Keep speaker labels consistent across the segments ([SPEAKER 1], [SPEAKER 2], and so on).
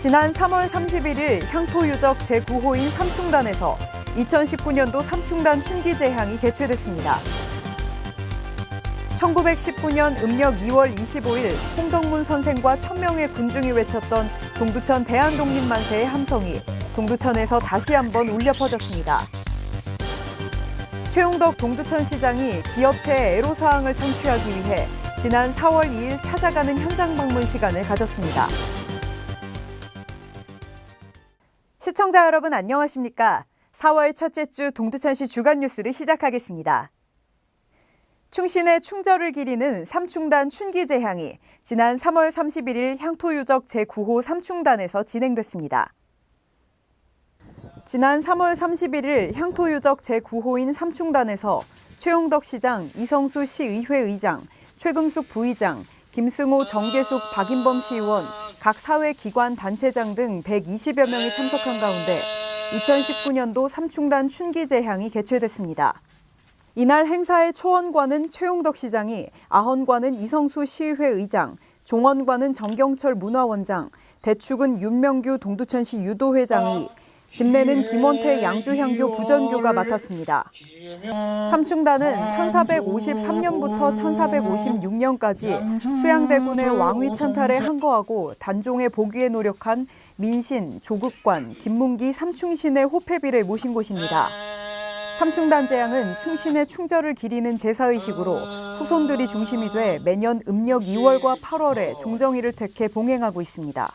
[SPEAKER 1] 지난 3월 31일 향토 유적 제9호인 삼충단에서 2019년도 삼충단 춘기제향이 개최됐습니다. 1919년 음력 2월 25일 홍덕문 선생과 천명의 군중이 외쳤던 동두천 대한독립만세의 함성이 동두천에서 다시 한번 울려 퍼졌습니다. 최용덕 동두천 시장이 기업체의 애로사항을 청취하기 위해 지난 4월 2일 찾아가는 현장 방문 시간을 가졌습니다. 시청자 여러분 안녕하십니까? 4월 첫째 주 동두천시 주간 뉴스를 시작하겠습니다. 충신의 충절을 기리는 삼충단 춘기제향이 지난 3월 31일 향토유적 제9호 삼충단에서 진행됐습니다. 지난 3월 31일 향토유적 제9호인 삼충단에서 최용덕 시장, 이성수 시의회 의장, 최금숙 부의장, 김승호, 정계숙, 박인범 시의원, 각 사회 기관 단체장 등 120여 명이 참석한 가운데 2019년도 삼충단 춘기 제향이 개최됐습니다. 이날 행사의 초원관은 최용덕 시장이, 아헌관은 이성수 시의회 의장, 종원관은 정경철 문화원장, 대축은 윤명규 동두천시 유도회장이, 집내는 김원태 양주향교 부전교가 맡았습니다. 삼충단은 1453년부터 1456년까지 수양대군의 왕위 찬탈에 항거하고 단종의 복위에 노력한 민신, 조국관, 김문기 삼충신의 호패비를 모신 곳입니다. 삼충단 제향은 충신의 충절을 기리는 제사의식으로 후손들이 중심이 돼 매년 음력 2월과 8월에 종정일을 택해 봉행하고 있습니다.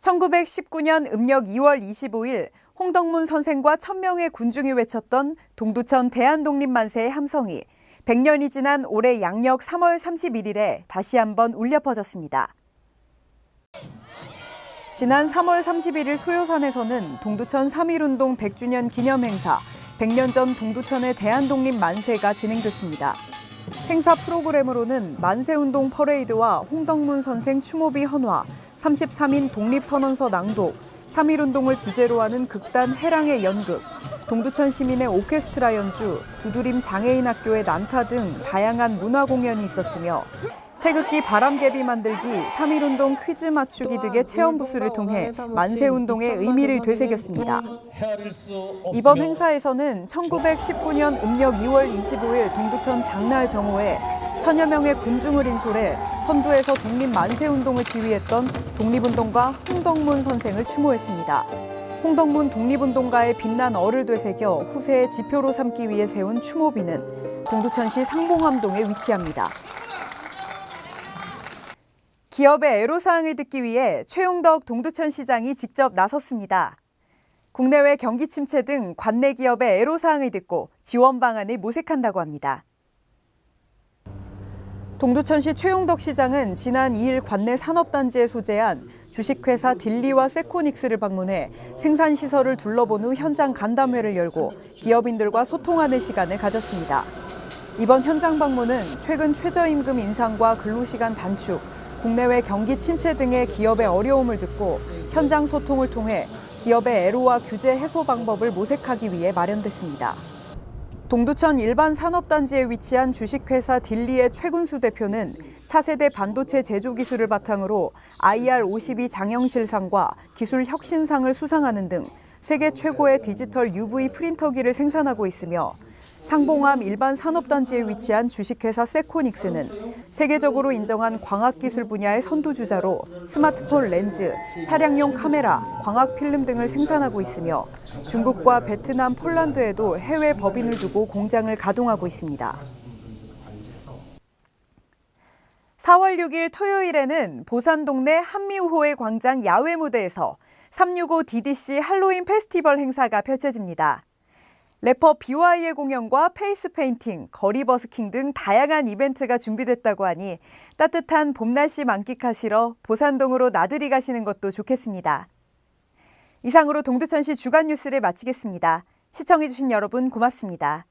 [SPEAKER 1] 1919년 음력 2월 25일 홍덕문 선생과 천명의 군중이 외쳤던 동두천 대한독립만세의 함성이 100년이 지난 올해 양력 3월 31일에 다시 한번 울려 퍼졌습니다. 지난 3월 31일 소요산에서는 동두천 3.1운동 100주년 기념 행사 100년 전 동두천의 대한독립 만세가 진행됐습니다. 행사 프로그램으로는 만세운동 퍼레이드와 홍덕문 선생 추모비 헌화, 33인 독립선언서 낭독, 3.1운동을 주제로 하는 극단 해랑의 연극, 동두천 시민의 오케스트라 연주, 두드림 장애인 학교의 난타 등 다양한 문화 공연이 있었으며 태극기 바람개비 만들기, 3.1운동 퀴즈 맞추기 등의 체험 부스를 통해 만세운동의 의미를 되새겼습니다. 이번 행사에서는 1919년 음력 2월 25일 동두천 장날 정오에 천여 명의 군중을 인솔해 선두에서 독립 만세운동을 지휘했던 독립운동가 홍덕문 선생을 추모했습니다. 홍덕문 독립운동가의 빛난 얼을 되새겨 후세의 지표로 삼기 위해 세운 추모비는 동두천시 상봉함동에 위치합니다. 기업의 애로사항을 듣기 위해 최용덕 동두천 시장이 직접 나섰습니다. 국내외 경기 침체 등 관내 기업의 애로사항을 듣고 지원 방안을 모색한다고 합니다. 동두천시 최용덕 시장은 지난 2일 관내 산업단지에 소재한 주식회사 딜리와 세코닉스를 방문해 생산시설을 둘러본 후 현장 간담회를 열고 기업인들과 소통하는 시간을 가졌습니다. 이번 현장 방문은 최근 최저임금 인상과 근로시간 단축, 국내외 경기 침체 등의 기업의 어려움을 듣고 현장 소통을 통해 기업의 애로와 규제 해소 방법을 모색하기 위해 마련됐습니다. 동두천 일반 산업단지에 위치한 주식회사 딜리의 최군수 대표는 차세대 반도체 제조 기술을 바탕으로 IR52 장영실상과 기술 혁신상을 수상하는 등 세계 최고의 디지털 UV 프린터기를 생산하고 있으며 상봉암 일반 산업단지에 위치한 주식회사 세코닉스는 세계적으로 인정한 광학기술 분야의 선두주자로 스마트폰 렌즈, 차량용 카메라, 광학 필름 등을 생산하고 있으며 중국과 베트남, 폴란드에도 해외 법인을 두고 공장을 가동하고 있습니다. 4월 6일 토요일에는 보산 동네 한미우호의 광장 야외 무대에서 365 DDC 할로윈 페스티벌 행사가 펼쳐집니다. 래퍼 BY의 공연과 페이스 페인팅, 거리 버스킹 등 다양한 이벤트가 준비됐다고 하니 따뜻한 봄 날씨 만끽하시러 보산동으로 나들이 가시는 것도 좋겠습니다. 이상으로 동두천시 주간 뉴스를 마치겠습니다. 시청해주신 여러분 고맙습니다.